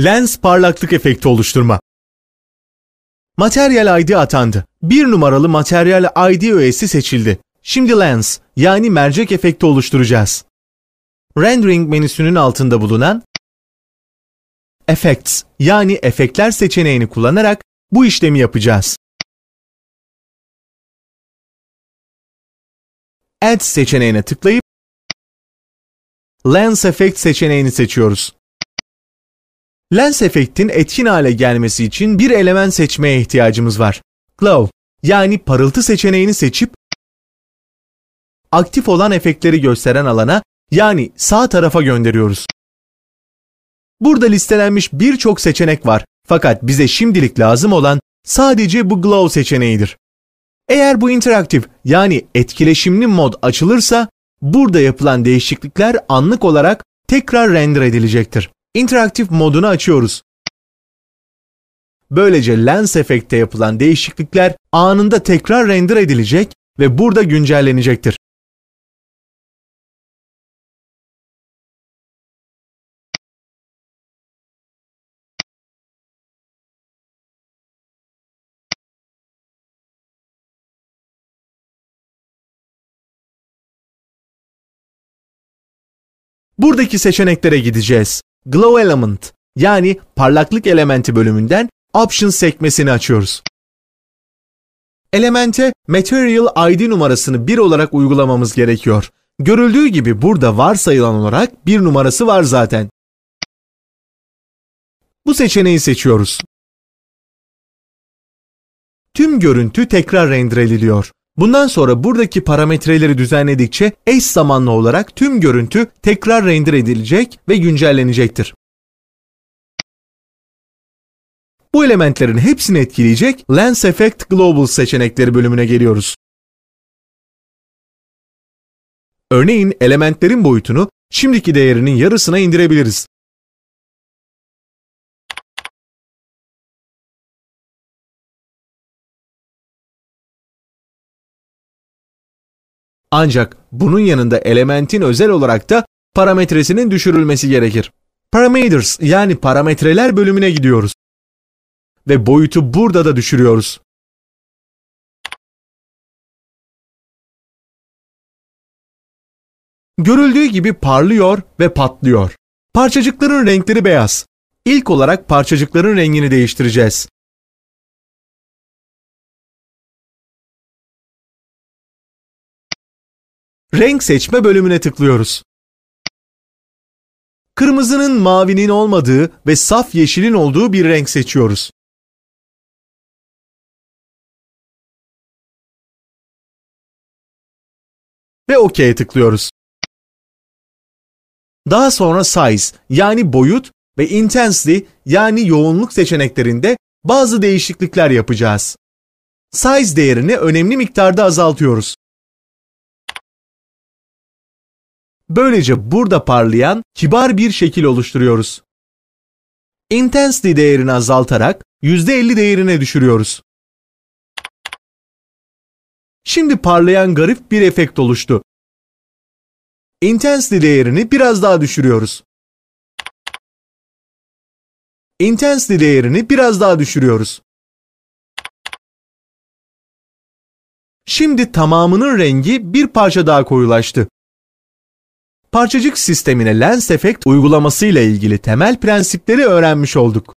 Lens parlaklık efekti oluşturma. Materyal ID atandı. Bir numaralı materyal ID öğesi seçildi. Şimdi lens yani mercek efekti oluşturacağız. Rendering menüsünün altında bulunan Effects yani efektler seçeneğini kullanarak bu işlemi yapacağız. Add seçeneğine tıklayıp Lens Effect seçeneğini seçiyoruz. Lens efektin etkin hale gelmesi için bir element seçmeye ihtiyacımız var. Glow yani parıltı seçeneğini seçip aktif olan efektleri gösteren alana yani sağ tarafa gönderiyoruz. Burada listelenmiş birçok seçenek var fakat bize şimdilik lazım olan sadece bu Glow seçeneğidir. Eğer bu interaktif yani etkileşimli mod açılırsa burada yapılan değişiklikler anlık olarak tekrar render edilecektir. İnteraktif modunu açıyoruz. Böylece lens efekte yapılan değişiklikler anında tekrar render edilecek ve burada güncellenecektir. Buradaki seçeneklere gideceğiz. Glow Element yani parlaklık elementi bölümünden Options sekmesini açıyoruz. Elemente Material ID numarasını 1 olarak uygulamamız gerekiyor. Görüldüğü gibi burada varsayılan olarak bir numarası var zaten. Bu seçeneği seçiyoruz. Tüm görüntü tekrar render ediliyor. Bundan sonra buradaki parametreleri düzenledikçe eş zamanlı olarak tüm görüntü tekrar render edilecek ve güncellenecektir. Bu elementlerin hepsini etkileyecek Lens Effect Global seçenekleri bölümüne geliyoruz. Örneğin elementlerin boyutunu şimdiki değerinin yarısına indirebiliriz. Ancak bunun yanında elementin özel olarak da parametresinin düşürülmesi gerekir. Parameters yani parametreler bölümüne gidiyoruz. Ve boyutu burada da düşürüyoruz. Görüldüğü gibi parlıyor ve patlıyor. Parçacıkların renkleri beyaz. İlk olarak parçacıkların rengini değiştireceğiz. Renk seçme bölümüne tıklıyoruz. Kırmızının mavinin olmadığı ve saf yeşilin olduğu bir renk seçiyoruz. Ve OK'ye tıklıyoruz. Daha sonra size yani boyut ve intensity yani yoğunluk seçeneklerinde bazı değişiklikler yapacağız. Size değerini önemli miktarda azaltıyoruz. Böylece burada parlayan kibar bir şekil oluşturuyoruz. Intensity değerini azaltarak %50 değerine düşürüyoruz. Şimdi parlayan garip bir efekt oluştu. Intensity değerini biraz daha düşürüyoruz. Intensity değerini biraz daha düşürüyoruz. Şimdi tamamının rengi bir parça daha koyulaştı. Parçacık sistemine lens efekt uygulaması ile ilgili temel prensipleri öğrenmiş olduk.